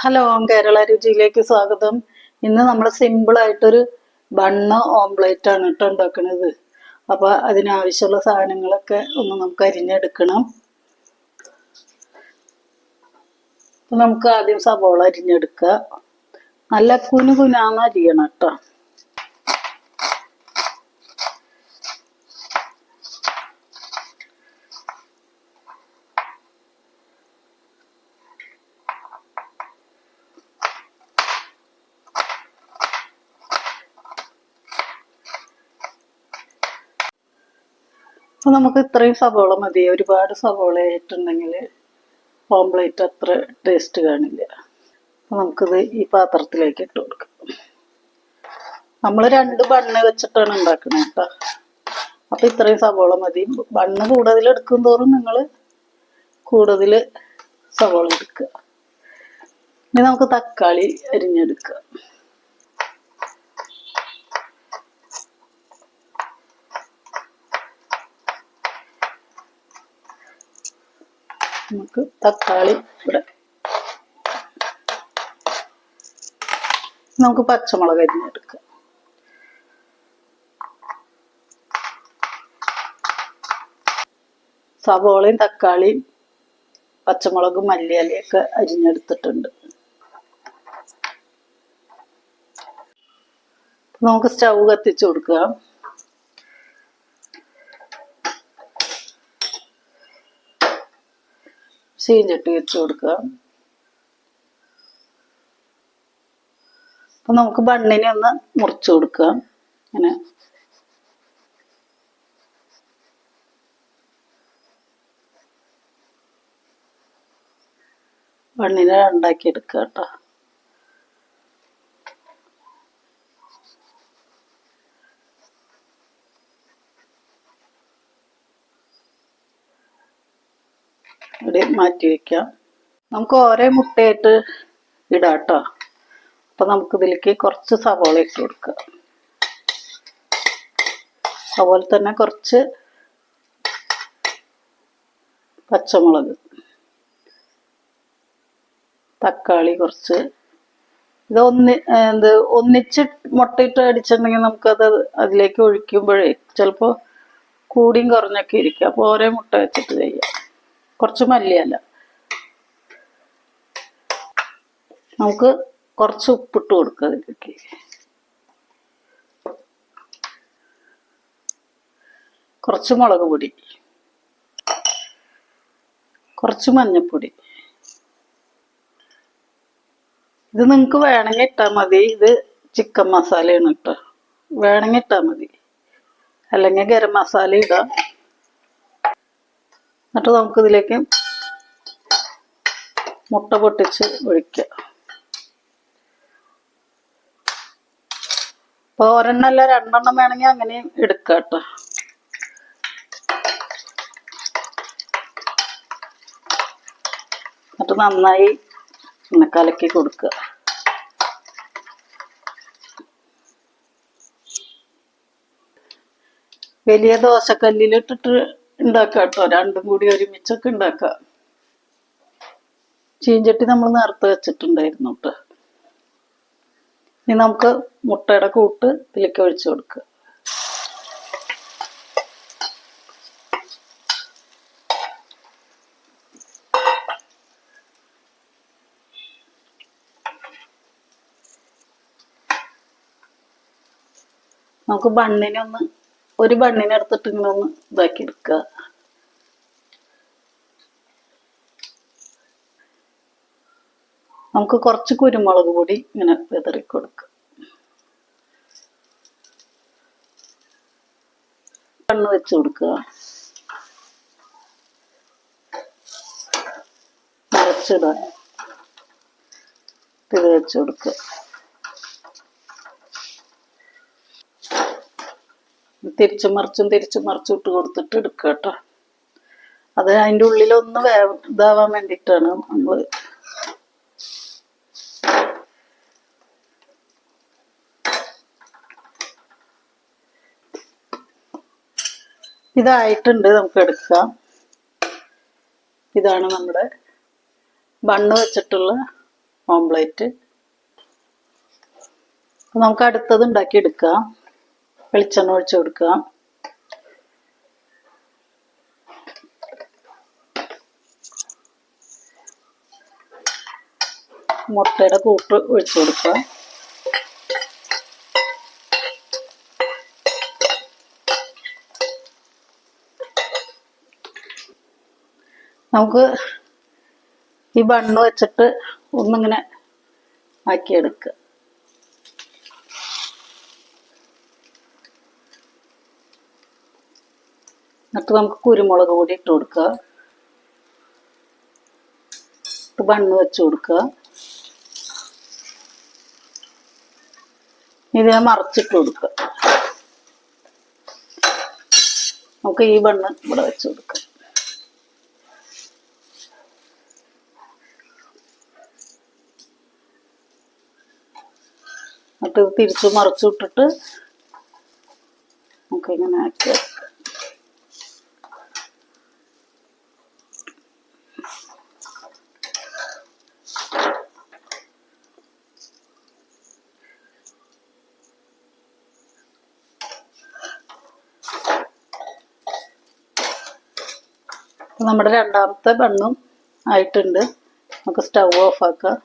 Hello Kerala രുചിയിലേക്ക് സ്വാഗതം. ഇന്ന് നമ്മൾ സിമ്പിൾ ആയിട്ടൊരു ബണ്ണ് ഓംപ്ലേറ്റ് ആണ് കേട്ടോ ഉണ്ടാക്കുന്നത് അപ്പൊ അതിനാവശ്യമുള്ള സാധനങ്ങളൊക്കെ ഒന്ന് നമുക്ക് അരിഞ്ഞെടുക്കണം. നമുക്ക് ആദ്യം സവോള അരിഞ്ഞെടുക്കുക. നല്ല കുനു കുനാന്ന് അരിയണം കേട്ടോ അപ്പൊ നമുക്ക് ഇത്രയും സവോള മതി. ഒരുപാട് സവോള ആയിട്ടുണ്ടെങ്കിൽ ഓംപ്ലേറ്റ് അത്ര ടേസ്റ്റ് കാണില്ല. അപ്പൊ നമുക്കിത് ഈ പാത്രത്തിലേക്ക് ഇട്ട് കൊടുക്കാം. നമ്മൾ രണ്ട് ബണ്ണ് വെച്ചിട്ടാണ് ഉണ്ടാക്കുന്നത് കേട്ടോ അപ്പൊ ഇത്രയും സവോള മതി. ബണ്ണ് കൂടുതൽ എടുക്കും തോറും നിങ്ങൾ കൂടുതൽ സവോള എടുക്കുക. ഇനി നമുക്ക് തക്കാളി അരിഞ്ഞെടുക്കുക നമുക്ക് തക്കാളി ഇവിടെ. നമുക്ക് പച്ചമുളക് അരിഞ്ഞെടുക്കാം സവോളയും തക്കാളിയും പച്ചമുളകും മല്ലിയിലയൊക്കെ അരിഞ്ഞെടുത്തിട്ടുണ്ട്. നമുക്ക് സ്റ്റൗ കത്തിച്ചു കൊടുക്കുക ചീഞ്ചട്ടി വെച്ച് കൊടുക്കുക. അപ്പൊ നമുക്ക് ബണ്ണിനെ ഒന്ന് മുറിച്ചു കൊടുക്കുക. ഇങ്ങനെ. ബണ്ണിനെ ഉണ്ടാക്കിയെടുക്കുക കേട്ടോ. ഇവിടെ മാറ്റി വെക്കാം. നമുക്ക് ഓരോ മുട്ടയായിട്ട് ഇടാം കേട്ടോ അപ്പം നമുക്ക് ഇതിലേക്ക് കുറച്ച് സവോള ഇട്ട് കൊടുക്കുക അതുപോലെ തന്നെ കുറച്ച് പച്ചമുളക് തക്കാളി കുറച്ച്. ഇത് ഒന്ന് എന്ത് ഒന്നിച്ച് മുട്ടയിട്ട് അടിച്ചിട്ടുണ്ടെങ്കിൽ നമുക്കത് അതിലേക്ക് ഒഴിക്കുമ്പോഴേ ചിലപ്പോൾ കൂടിയും കുറഞ്ഞൊക്കെ ഇരിക്കും. അപ്പോൾ ഓരോ മുട്ട വെച്ചിട്ട് ചെയ്യാം. കുറച്ച് മല്ലിയല്ല നമുക്ക് കുറച്ച് ഉപ്പിട്ട് കൊടുക്കുക അതിലേക്ക്. കുറച്ച് മുളക് പൊടി. കുറച്ച് മഞ്ഞൾപ്പൊടി ഇത് നിങ്ങൾക്ക് വേണമെങ്കിൽ ഇട്ടാൽ മതി. ഇത് ചിക്കൻ മസാലയാണ് കേട്ടോ. വേണമെങ്കിൽ ഇട്ടാൽ മതി. അല്ലെങ്കിൽ ഗരം മസാല ഇടാം. എന്നിട്ട് നമുക്കിതിലേക്ക് മുട്ട പൊട്ടിച്ച് ഒഴിക്കുക. അപ്പോൾ ഒരെണ്ണമല്ല രണ്ടെണ്ണം വേണമെങ്കിൽ അങ്ങനെയും എടുക്കുക കേട്ടോ. എന്നിട്ട് നന്നായി കലക്കി കൊടുക്കുക. വലിയ ദോശക്കല്ലിലിട്ടിട്ട് ഉണ്ടാക്കാം കേട്ടോ. രണ്ടും കൂടി ഒരുമിച്ചൊക്കെ ഉണ്ടാക്കാം. ചീഞ്ചട്ടി നമ്മൾ നേരത്തെ വെച്ചിട്ടുണ്ടായിരുന്നു ഇനി നമുക്ക് മുട്ടയുടെ കൂട്ട് ഇതിലേക്ക് ഒഴിച്ചു കൊടുക്കുക നമുക്ക് ബണ്ണിനെ ഒന്ന് ഒരു ബണ്ണിനെ എടുത്തിട്ട് ഇങ്ങനെ ഒന്ന് ഇതാക്കി എടുക്കുക. നമുക്ക് കുറച്ച് കുരുമുളക് പൊടി ഇങ്ങനെ വിതറി കൊടുക്കുക. കണ്ണ് വെച്ച് കൊടുക്കുക. നിറച്ചിടാൻ. ഇത് വെച്ച് കൊടുക്കുക. തിരിച്ചും മറിച്ചും തിരിച്ചും മറിച്ചും ഇട്ട് കൊടുത്തിട്ട് എടുക്കുക കേട്ടോ. അത് അതിന്റെ ഉള്ളിലൊന്ന് വേ ഇതാവാൻ വേണ്ടിയിട്ടാണ് നമ്മൾ ഇതായിട്ടുണ്ട് നമുക്ക് എടുക്കാം. ഇതാണ് നമ്മുടെ ബണ്ണ് വെച്ചിട്ടുള്ള ഓംപ്ലേറ്റ്. നമുക്ക് അടുത്തത് ഉണ്ടാക്കി എടുക്കാം. വെളിച്ചെണ്ണ ഒഴിച്ചു കൊടുക്കാം മുട്ടയുടെ കൂട്ട് ഒഴിച്ചു കൊടുക്കുക. നമുക്ക് ഈ ബണ്ണ് വെച്ചിട്ട് ഒന്നിങ്ങനെ ആക്കിയെടുക്കുക. എന്നിട്ട് നമുക്ക് കുരുമുളക് പൊടി ഇട്ട് കൊടുക്കുക. ഇട്ട് ബണ്ണ് വെച്ച് കൊടുക്കുക. ഇതിനെ മറച്ചിട്ട് കൊടുക്കുക. നമുക്ക് ഈ ബണ്ണ് ഇവിടെ വെച്ച് കൊടുക്കാം. എന്നിട്ട് തിരിച്ചു മറിച്ചു വിട്ടിട്ട് നമുക്ക് ഇങ്ങനെ ആക്കി വെക്കാം. നമ്മുടെ രണ്ടാമത്തെ ബണ്ണും ആയിട്ടുണ്ട്. നമുക്ക് സ്റ്റൗ ഓഫ് ആക്കാം.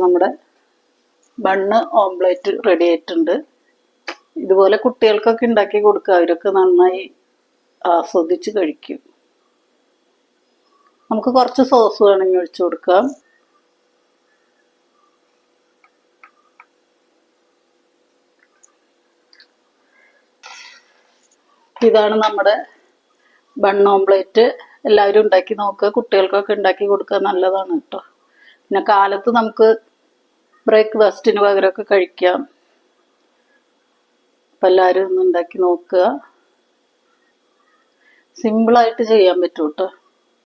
നമ്മുടെ ബണ്ണ് ഓംപ്ലേറ്റ് റെഡി ആയിട്ടുണ്ട്. ഇതുപോലെ കുട്ടികൾക്കൊക്കെ ഉണ്ടാക്കി കൊടുക്കുക. അവരൊക്കെ നന്നായി ആസ്വദിച്ച് കഴിക്കും. നമുക്ക് കുറച്ച് സോസ് വേണമെങ്കിൽ ഒഴിച്ചു കൊടുക്കാം. ഇതാണ് നമ്മുടെ ബൺ ഓംപ്ലേറ്റ്. എല്ലാവരും ഉണ്ടാക്കി നോക്കുക കുട്ടികൾക്കൊക്കെ ഉണ്ടാക്കി കൊടുക്കുക നല്ലതാണ് കേട്ടോ. പിന്നെ കാലത്ത് നമുക്ക് ബ്രേക്ക്ഫാസ്റ്റിന് പകരമൊക്കെ കഴിക്കാം. അപ്പം എല്ലാവരും ഒന്ന് ഉണ്ടാക്കി നോക്കുക. സിമ്പിളായിട്ട് ചെയ്യാൻ പറ്റും കേട്ടോ.